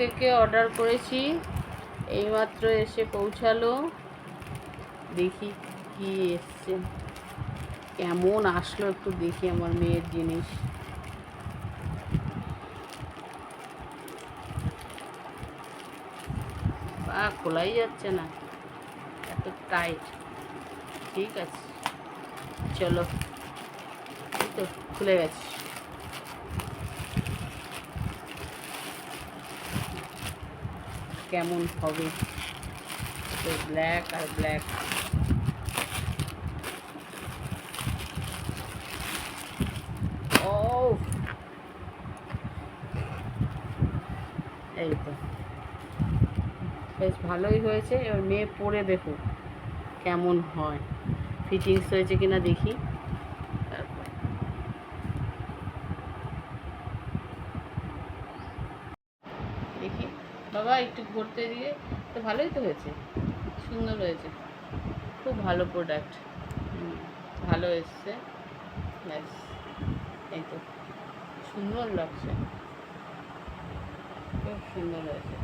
থেকে অর্ডার করেছি। এইমাত্র এসে পৌঁছালো। দেখি কি এসছে। কেমন আসলো একটু দেখি আমার মেয়ের জিনিস। পা খোলাই যাচ্ছে না। এত টাইট ঠিক আছে। চলো। তো, খুলে গেছে। কেমন হবে? তো ব্ল্যাক আর ব্ল্যাক ও এই তো। বেশ ভালোই হয়েছে। এবার মেয়ে পরে দেখুক কেমন হয়। ফিটিংস হয়েছে কিনা দেখি তারপর দেখি বাবা, একটু ঘুরতে দিয়ে তো ভালোই তো হয়েছে। সুন্দর হয়েছে। খুব ভালো প্রোডাক্ট ভালো এসছে। ব্যাস, এই তো। সুন্দর লাগছে। খুব সুন্দর হয়েছে।